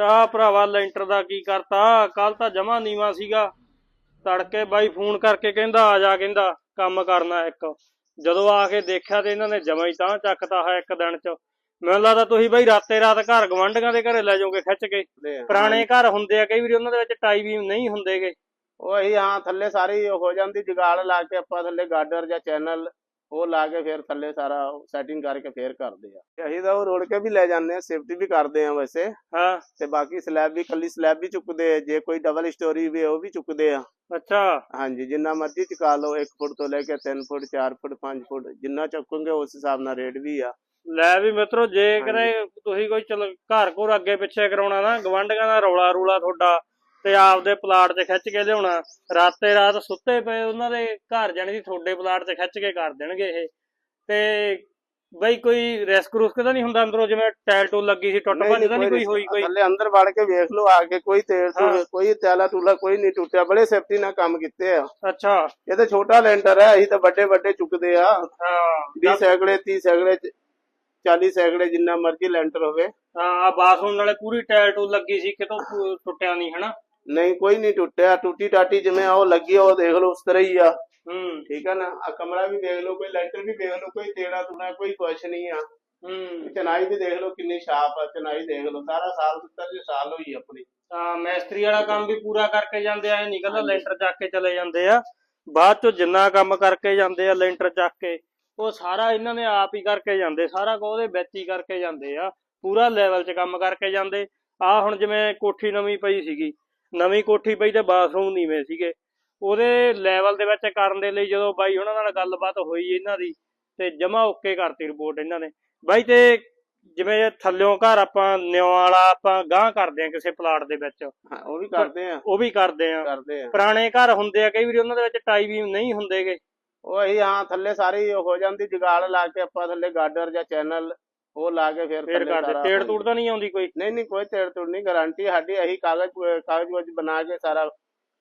ਆ ਭਰਾਵਾ ਲੈਂਟਰ ਦਾ ਕੀ ਕਰਤਾ? ਕੱਲ ਤਾਂ ਜਮਾ ਨੀਵਾ ਸੀਗਾ। ਤੜਕੇ ਬਾਈ ਫੋਨ ਕਰਕੇ ਕਹਿੰਦਾ ਆ ਜਾ ਕਹਿੰਦਾ ਕੰਮ ਕਰਨਾ ਇੱਕ। ਜਦੋਂ ਆ ਕੇ ਦੇਖਿਆ ਤੇ ਇਹਨਾਂ ਨੇ ਜਮਾ ਹੀ ਤਾਂ ਚੱਕਤਾ ਹੈ ਇੱਕ ਦਿਨ ਚ। ਮੈਨੂੰ ਲੱਗਦਾ ਤੁਸੀਂ ਬਾਈ ਰਾਤੇ ਰਾਤ ਘਰ ਗਵੰਡੀਆਂ ਦੇ ਘਰੇ ਲੈ ਜਾਓਗੇ ਖਿੱਚ ਕੇ। ਪੁਰਾਣੇ ਘਰ ਹੁੰਦੇ ਆ ਕਈ ਵਾਰੀ ਉਹਨਾਂ ਦੇ ਵਿੱਚ ਟਾਈ ਵੀ ਨਹੀਂ ਹੁੰਦੇਗੇ। ਉਹ ਹਾਂ ਥੱਲੇ ਸਾਰੀ ਹੋ ਜਾਂਦੀ ਜੁਗਾੜ ਲਾ ਕੇ ਆਪਾਂ ਥੱਲੇ ਗਾਡਰ ਜਾਂ ਚੈਨਲ ਉਹ ਲਾ ਕੇ ਫਿਰ ਥੱਲੇ ਸਾਰਾ ਸੈਟਿੰਗ ਕਰਕੇ ਫੇਰ ਕਰਦੇ ਆ। ਅਸੀਂ ਤਾਂ ਉਹ ਰੋੜ ਕੇ ਵੀ ਲੈ ਜਾਂਦੇ ਆ ਸੇਫਟੀ ਵੀ ਕਰਦੇ ਆ ਵੈਸੇ। ਹਾਂ। ਤੇ ਬਾਕੀ ਸਲੈਬ ਵੀ ਕੱਲੀ ਸਲੈਬ ਵੀ ਚੁੱਕਦੇ ਆ ਜੇ ਕੋਈ ਡਬਲ ਸਟੋਰੀ ਵੀ ਉਹ ਵੀ ਚੁੱਕਦੇ ਆ। ਅੱਛਾ। ਹਾਂਜੀ ਜਿੰਨਾ ਮਰਜ਼ੀ ਚੁਕਾ ਲਓ 1 ਫੁੱਟ ਤੋਂ ਲੈ ਕੇ 3 ਫੁੱਟ 4 ਫੁੱਟ 5 ਫੁੱਟ ਜਿੰਨਾ ਚੱਕੋਗੇ ਉਸ ਹਿਸਾਬ ਨਾਲ ਰੇਟ ਵੀ ਆ। ਲੈ ਵੀ ਮਿੱਤਰੋ ਜੇ ਕਰੇ ਤੁਸੀਂ ਕੋਈ ਚਲ ਘਰ ਘਰ ਅੱਗੇ ਪਿੱਛੇ ਕਰਾਉਣਾ ਨਾ ਗਵੰਡੀਆਂ ਦਾ ਰੌਲਾ ਰੂਲਾ ਤੁਹਾਡਾ ਤੇ ਆਪਦੇ ਪਲਾਟ 'ਚ ਖਿੱਚ ਕੇ ਲਿਆਉਣਾ। ਰਾਤੇ ਰਾਤ ਸੁੱਤੇ ਪਏ ਉਹਨਾਂ ਦੇ ਘਰ ਜਾਣੀ ਦੀ ਤੁਹਾਡੇ ਪਲਾਟ 'ਚ ਖਿੱਚ ਕੇ ਕਰ ਦੇਣਗੇ ਇਹ। ਤੇ ਬਈ ਕੋਈ ਰਿਸਕ ਰੁਸਕ ਤਾਂ ਨਹੀਂ ਹੁੰਦਾ ਅੰਦਰੋਂ ਜਿਵੇਂ ਟਾਇਲ ਟੂਲ ਲੱਗੀ ਸੀ ਟੁੱਟ ਭੱਜ ਤਾਂ ਨਹੀਂ ਕੋਈ ਹੋਈ ਕੋਈ? ਥੱਲੇ ਅੰਦਰ ਵੜ ਕੇ ਵੇਖ ਲਓ ਆ ਕੇ ਕੋਈ ਤੇਲ ਹਾਂ। ਤੂਲ ਕੋਈ ਤੈਲਾ ਟੂਲਾ ਕੋਈ ਨਹੀਂ ਟੁੱਟਿਆ ਬੜੇ ਸੇਫਟੀ ਨਾਲ ਕੰਮ ਕੀਤੇ ਆ। ਅੱਛਾ। ਇਹ ਤਾਂ ਛੋਟਾ ਲੈਂਟਰ ਹੈ ਅਸੀਂ ਤਾਂ ਵੱਡੇ ਵੱਡੇ ਚੁੱਕਦੇ ਆ। ਹਾਂ। 20 ਸੈਕੜੇ 30 ਸੈਕੜੇ 40 ਸੈਕੜੇ ਜਿੰਨਾ ਮਰਜ਼ੀ ਲੈਂਟਰ ਹੋਵੇ। ਆ ਬਾਥਰੂਮ ਨਾਲੇ ਪੂਰੀ ਟਾਇਲ ਟੂਲ ਲੱਗੀ ਸੀ ਕਿਤੋਂ ਟੁੱਟਿਆ ਨਹੀਂ ਹਨਾ? ਨਹੀਂ ਕੋਈ ਨਹੀਂ ਟੁੱਟਿਆ ਟੁੱਟੀ ਟਾਟੀ ਜਿਵੇਂ ਉਹ ਲੱਗੀ ਆ, ਉਹ ਦੇਖ ਲਓ ਉਸ ਤਰ੍ਹਾਂ ਹੀ ਆ। ਹੂੰ। ਠੀਕ ਆ ਨਾ? ਆ ਕਮਰਾ ਵੀ ਦੇਖ ਲਓ ਕੋਈ ਲੈਂਟਰ ਵੀ ਦੇਖ ਲਓ ਕੋਈ ਤੇੜਾ ਤੁਣਾ ਕੋਈ ਕੁਛ ਨਹੀਂ ਆ। ਹੂੰ। ਚਨਾਈ ਵੀ ਦੇਖ ਲਓ ਕਿੰਨੀ ਸ਼ਾਰਪ ਆ ਚਨਾਈ ਦੇਖ ਲਓ ਸਾਰਾ ਸਾਲ ਸੱਤਰ ਦੇ ਸਾਲ ਹੋਈ ਆਪਣੀ। ਤਾਂ ਮੈਸਤਰੀ ਵਾਲਾ ਕੰਮ ਵੀ ਪੂਰਾ ਕਰਕੇ ਜਾਂਦੇ ਆ ਕਹਿੰਦਾ ਲੈਂਟਰ ਚੱਕ ਕੇ ਚਲੇ ਜਾਂਦੇ ਆ। ਬਾਅਦ ਚ ਜਿੰਨਾ ਕੰਮ ਕਰਕੇ ਜਾਂਦੇ ਆ ਲੈਂਟਰ ਚੱਕ ਕੇ ਉਹ ਸਾਰਾ ਇਹਨਾਂ ਨੇ ਆਪ ਹੀ ਕਰਕੇ ਜਾਂਦੇ ਸਾਰਾ ਕੁਝ ਉਹਦੇ ਵਿੱਚ ਹੀ ਕਰਕੇ ਜਾਂਦੇ ਆ। ਪੂਰਾ ਲੈਵਲ 'ਚ ਕੰਮ ਕਰਕੇ ਜਾਂਦੇ। ਆ ਹੁਣ ਜਿਵੇਂ ਕੋਠੀ ਨਵੀਂ ਪਈ ਸੀਗੀ ਨਵੀਂ ਕੋਠੀ ਪਈ ਤੇ ਬਾਥਰੂਮ ਨੀਵੇਂ ਸੀਗੇ। ਉਹਦੇ ਲੈਵਲ ਦੇ ਵਿੱਚ ਕਰਨ ਦੇ ਲਈ ਜਦੋਂ ਬਾਈ ਉਹਨਾਂ ਨਾਲ ਗੱਲਬਾਤ ਹੋਈ ਇਹਨਾਂ ਦੀ ਤੇ ਜਮਾ ਓਕੇ ਕਰਤੀ ਰਿਪੋਰਟ ਇਹਨਾਂ ਨੇ। ਬਾਈ ਤੇ ਜਿਵੇਂ ਥੱਲਿਓਂ ਘਰ ਆਪਾਂ ਨਿਉ ਵਾਲਾ ਆਪਾਂ ਗਾਂਹ ਕਰਦੇ ਆ ਕਿਸੇ ਪਲਾਟ ਦੇ ਵਿੱਚ। ਹਾਂ ਉਹ ਵੀ ਕਰਦੇ ਆ। ਉਹ ਵੀ ਕਰਦੇ ਆ। ਕਰਦੇ ਆ। ਪੁਰਾਣੇ ਘਰ ਹੁੰਦੇ ਆ ਕਈ ਵਾਰੀ ਉਹਨਾਂ ਦੇ ਵਿੱਚ ਟਾਈ ਵੀ ਨਹੀਂ ਹੁੰਦੇਗੇ। ਉਹ ਇਹੀ ਹਾਂ ਥੱਲੇ ਸਾਰੀ ਹੋ ਜਾਂਦੀ ਜੁਗਾੜ ਲਾ ਕੇ ਆਪਾਂ ਥੱਲੇ ਗਾਡਰ ਜਾਂ ਚੈਨਲ ਉਹ ਲਾ ਕੇ ਫਿਰ ਫੇਰ ਕਰਦੇ ਸਾਰਾ ਤੇੜ ਤੂੜ ਤਾਂ ਨਹੀਂ ਆਉਂਦੀ ਕੋਈ? ਨਹੀਂ ਨਹੀਂ ਕੋਈ ਤੇੜ ਤੁੜ ਨਹੀਂ ਗਾਰੰਟੀ ਸਾਡੀ ਇਹੀ ਕਾਗਜ਼ ਕਾਗਜ਼ ਵਿੱਚ ਬਣਾ ਕੇ ਸਾਰਾ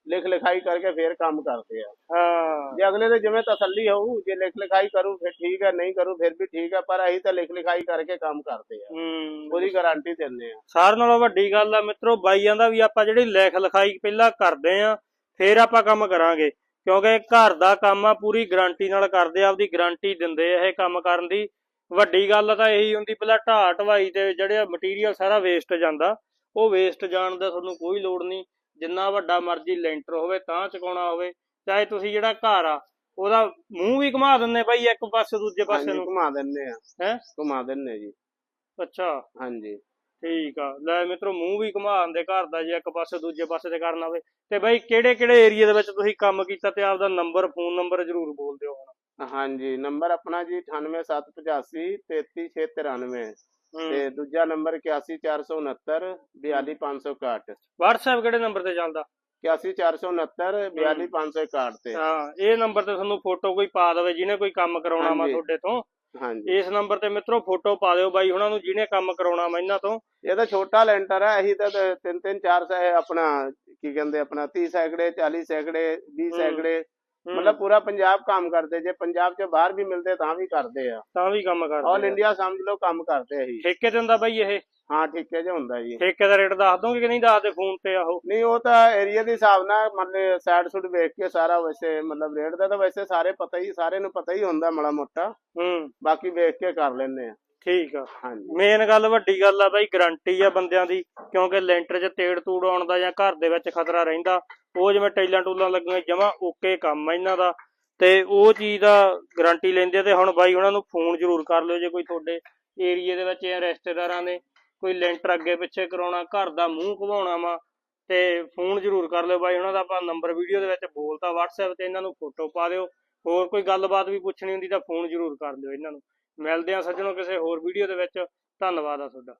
ਲਿਖ ਲਿਖਾਈ ਕਰਕੇ ਫੇਰ ਕੰਮ ਕਰਦੇ ਆ। ਹਾਂ। ਜੇ ਅਗਲੇ ਦੇ ਜਿਵੇਂ ਤਸੱਲੀ ਹੋਊ ਜੇ ਲਿਖ ਲਿਖਾਈ ਕਰੂ ਫਿਰ ਠੀਕ ਹੈ ਨਹੀਂ ਕਰੂ ਫਿਰ ਵੀ ਠੀਕ ਹੈ ਪਰ ਅਸੀਂ ਤਾਂ ਲਿਖ ਲਿਖਾਈ ਕਰਕੇ ਕੰਮ ਕਰਦੇ ਆ। ਹੂੰ ਉਹਦੀ ਗਾਰੰਟੀ ਦਿੰਦੇ ਆ। ਸਾਰਿਆਂ ਨਾਲੋਂ ਵੱਡੀ ਗੱਲ ਆ ਮਿੱਤਰੋ ਬਾਈਆਂ ਦਾ ਵੀ ਆਪਾਂ ਜਿਹੜੀ ਲਿਖ ਲਿਖਾਈ ਪਹਿਲਾਂ ਕਰਦੇ ਆ ਫੇਰ ਆਪਾਂ ਕੰਮ ਕਰਾਂਗੇ। ਕਿਉਂਕਿ ਘਰ ਦਾ ਕੰਮ ਆ ਪੂਰੀ ਗਾਰੰਟੀ ਨਾਲ ਕਰਦੇ ਆ ਆਪਦੀ ਗਾਰੰਟੀ ਦਿੰਦੇ ਆ ਇਹ ਕੰਮ ਕਰਨ ਦੀ। ਵੱਡੀ ਗੱਲ ਤਾਂ ਇਹੀ ਹੁੰਦੀ ਪਹਿਲਾਂ ਢਾਹ ਢਵਾਈ ਤੇ ਜਿਹੜੇ ਮਟੀਰੀਅਲ ਸਾਰਾ ਵੇਸਟ ਜਾਂਦਾ ਉਹ ਵੇਸਟ ਜਾਣ ਦਾ ਤੁਹਾਨੂੰ ਕੋਈ ਲੋੜ ਨਹੀਂ ਜਿੰਨਾ ਵੱਡਾ ਮਰਜ਼ੀ ਲੈਂਟਰ ਹੋਵੇ ਤਾਂ ਚੁਕਾਉਣਾ ਹੋਵੇ ਚਾਹੇ ਤੁਸੀਂ ਜਿਹੜਾ ਘਰ ਆ ਉਹਦਾ ਮੂੰਹ ਵੀ ਘੁਮਾ ਦਿੰਦੇ ਬਾਈ ਇੱਕ ਪਾਸੇ ਦੂਜੇ ਪਾਸੇ ਨੂੰ। ਘੁਮਾ ਦਿੰਦੇ ਆ। ਹੈ? ਘੁਮਾ ਦਿੰਦੇ ਜੀ। ਅੱਛਾ। ਹਾਂਜੀ। ਠੀਕ ਆ। ਲੈ ਮਿੱਤਰੋ ਮੂੰਹ ਵੀ ਘੁਮਾ ਦਿੰਦੇ ਘਰ ਦਾ ਜੇ ਇੱਕ ਪਾਸੇ ਦੂਜੇ ਪਾਸੇ ਤੇ ਕਰਨਾ ਹੋਵੇ। ਤੇ ਬਾਈ ਕਿਹੜੇ ਕਿਹੜੇ ਏਰੀਆ ਦੇ ਵਿੱਚ ਤੁਸੀਂ ਕੰਮ ਕੀਤਾ ਤੇ ਆਪਦਾ ਨੰਬਰ ਫੋਨ ਨੰਬਰ ਜ਼ਰੂਰ ਬੋਲ ਦਿਓ ਹੁਣ। ਹਾਂਜੀ ਨੰਬਰ ਆਪਣਾ ਜੀ 98785 33693 ਹੂੰ। ਤੇ ਦੂਜਾ ਨੰਬਰ 81469 42561 WhatsApp ਕਿਹੜੇ ਨੰਬਰ ਤੇ ਚੱਲਦਾ 81469 42561 ਤੇ ਹਾਂ ਇਹ ਨੰਬਰ ਤੇ ਤੁਹਾਨੂੰ ਫੋਟੋ ਕੋਈ ਪਾ ਦੇਵੇ ਜਿਹਨੇ ਕੋਈ ਕੰਮ ਕਰਾਉਣਾ ਵਾ ਹਾਂਜੀ। ਤੁਹਾਡੇ ਤੋਂ ਹਾਂਜੀ ਇਸ ਨੰਬਰ ਤੇ ਮਿੱਤਰੋ ਫੋਟੋ ਪਾ ਦਿਓ ਬਾਈ ਉਹਨਾਂ ਨੂੰ ਜਿਹਨੇ ਕੰਮ ਕਰਾਉਣਾ ਵਾ ਇਹਨਾਂ ਤੋਂ ਇਹ ਤਾਂ ਛੋਟਾ ਲੈਂਟਰ ਹੈ ਅਸੀਂ ਤਾਂ ਤੇ ਤਿੰਨ ਤਿੰਨ ਚਾਰ ਸੈ ਆਪਣਾ ਕੀ ਕਹਿੰਦੇ ਆਪਣਾ 30 ਸੈਕੜੇ 40 ਸੈਕੜੇ 20 ਹੂੰ। ਸੈਕੜੇ। ਮਤਲਬ ਪੂਰਾ ਪੰਜਾਬ ਕੰਮ ਕਰਦੇ ਜੇ ਪੰਜਾਬ ਚ ਬਾਹਰ ਵੀ ਮਿਲਦੇ ਤਾਂ ਵੀ ਕਰਦੇ ਆ। ਤਾਂ ਵੀ ਕੰਮ ਆਲ ਕਰਦੇ ਆ। ਇੰਡੀਆ ਸਮਝ ਲਓ ਕੰਮ ਕਰਦੇ ਅਸੀਂ ਠੇਕੇ ਦਿੰਦਾ ਬਾਈ ਇਹ? ਹਾਂ ਠੇਕੇ 'ਚ ਹੁੰਦਾ ਜੀ। ਠੇਕੇ ਦਾ ਰੇਟ ਦੱਸ ਦੋਗੇ ਕਿ ਨਹੀਂ ਦੱਸਦੇ ਫੋਨ ਤੇ ਆਹੋ? ਨਹੀਂ ਉਹ ਤਾਂ ਏਰੀਆ ਦੇ ਹਿਸਾਬ ਨਾਲ ਮਤਲਬ ਸਾਈਡ ਸੁਡ ਵੇਖ ਕੇ ਸਾਰਾ ਵੈਸੇ ਮਤਲਬ ਰੇਟ ਦਾ ਤਾਂ ਵੈਸੇ ਸਾਰੇ ਪਤਾ ਹੀ ਸਾਰੇ ਨੂੰ ਪਤਾ ਹੀ ਹੁੰਦਾ ਮਾੜਾ ਮੋਟਾ। ਹੂੰ। ਬਾਕੀ ਵੇਖ ਕੇ ਕਰ ਲੈਂਦੇ ਆ। ਠੀਕ ਆ। ਹਾਂਜੀ। ਮੇਨ ਗੱਲ ਵੱਡੀ ਗੱਲ ਆ ਬਾਈ ਗਰੰਟੀ ਆ ਬੰਦਿਆਂ ਦੀ ਕਿਉਂਕਿ ਲੈਂਟਰ 'ਚ ਤੇੜ ਤੂੜ ਆਉਣ ਦਾ ਜਾਂ ਘਰ ਦੇ ਵਿੱਚ ਖਤਰਾ ਰਹਿੰਦਾ। ਉਹ ਜਿਵੇਂ ਟੈਲਾਂ ਟੂਲਾਂ ਲੱਗੀਆਂ, ਜਮਾ ਓਕੇ ਕੰਮ ਆ ਇਹਨਾਂ ਦਾ। ਤੇ ਉਹ ਚੀਜ਼ ਦਾ ਗਰੰਟੀ ਲੈਂਦੇ ਤੇ ਹੁਣ ਬਾਈ ਉਹਨਾਂ ਨੂੰ ਫੋਨ ਜ਼ਰੂਰ ਕਰ ਲਿਓ ਜੇ ਕੋਈ ਤੁਹਾਡੇ ਏਰੀਏ ਦੇ ਵਿੱਚ ਜਾਂ ਰਿਸ਼ਤੇਦਾਰਾਂ ਨੇ ਕੋਈ ਲੈਂਟਰ ਅੱਗੇ ਪਿੱਛੇ ਕਰਾਉਣਾ, ਘਰ ਦਾ ਮੂੰਹ ਘਵਾਉਣਾ ਵਾ, ਤੇ ਫੋਨ ਜ਼ਰੂਰ ਕਰ ਲਿਓ ਬਾਈ। ਉਹਨਾਂ ਦਾ ਆਪਾਂ ਨੰਬਰ ਵੀਡੀਓ ਦੇ ਵਿੱਚ ਬੋਲਤਾ WhatsApp ਤੇ ਇਹਨਾਂ ਨੂੰ ਫੋਟੋ ਪਾ ਦਿਓ। ਹੋਰ ਕੋਈ ਗੱਲਬਾਤ ਵੀ ਪੁੱਛਣੀ ਹੁੰਦੀ ਤਾਂ ਫੋਨ ਜ਼ਰੂਰ ਕਰ ਲਿਓ ਇਹਨਾਂ ਨੂੰ। ਮਿਲਦੇ ਆ ਸੱਜਣੋ ਕਿਸੇ ਹੋਰ ਵੀਡੀਓ ਦੇ ਵਿੱਚ। ਧੰਨਵਾਦ ਆ ਤੁਹਾਡਾ।